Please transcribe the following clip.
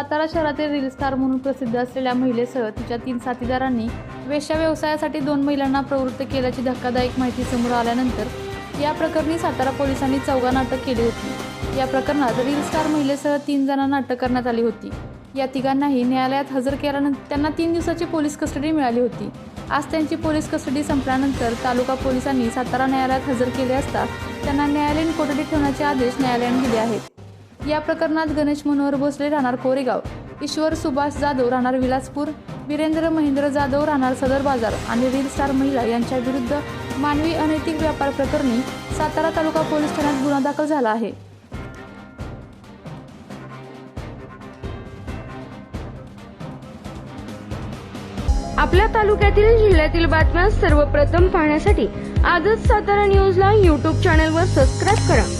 सातारा शहरातील reel star म्हणून प्रसिद्ध असलेल्या महिलेसह तिच्या तीन साथीदारांनी वेश्या व्यवसायासाठी दोन महिलांना प्रवृत्त केल्याची धक्कादायक माहिती समोर आल्यानंतर या प्रकरणी सातारा पोलिसांनी चौघांना अटक केली होती. या प्रकरणात रील स्टार महिलेसह तीन जणांना अटक करण्यात आली होती. या तिघांनाही न्यायालयात हजर केल्यानंतर त्यांना तीन दिवसाची पोलीस कस्टडी मिळाली होती. आज त्यांची पोलीस कस्टडी संपल्यानंतर तालुका पोलिसांनी सातारा न्यायालयात हजर केले असता त्यांना न्यायालयीन कोठडीत ठेवण्याचे आदेश न्यायालयाने दिले आहेत. या प्रकरणात गणेश मनोहर भोसले राहणार कोरेगाव. ईश्वर सुभाष जाधव राहणार विलासपूर. वीरेंद्र महेंद्र जाधव राहणार सदर बाजार आणि रील स्टार महिला यांच्या विरुद्ध मानवी अनैतिक व्यापार प्रकरणी सातारा तालुका पोलीस ठाण्यात गुन्हा दाखल झाला आहे. आपल्या तालुक्यातील जिल्ह्यातील बातम्या सर्वप्रथम पाहण्यासाठी आजच सातारा न्यूजला यूट्यूब चॅनलवर सबस्क्राईब करा.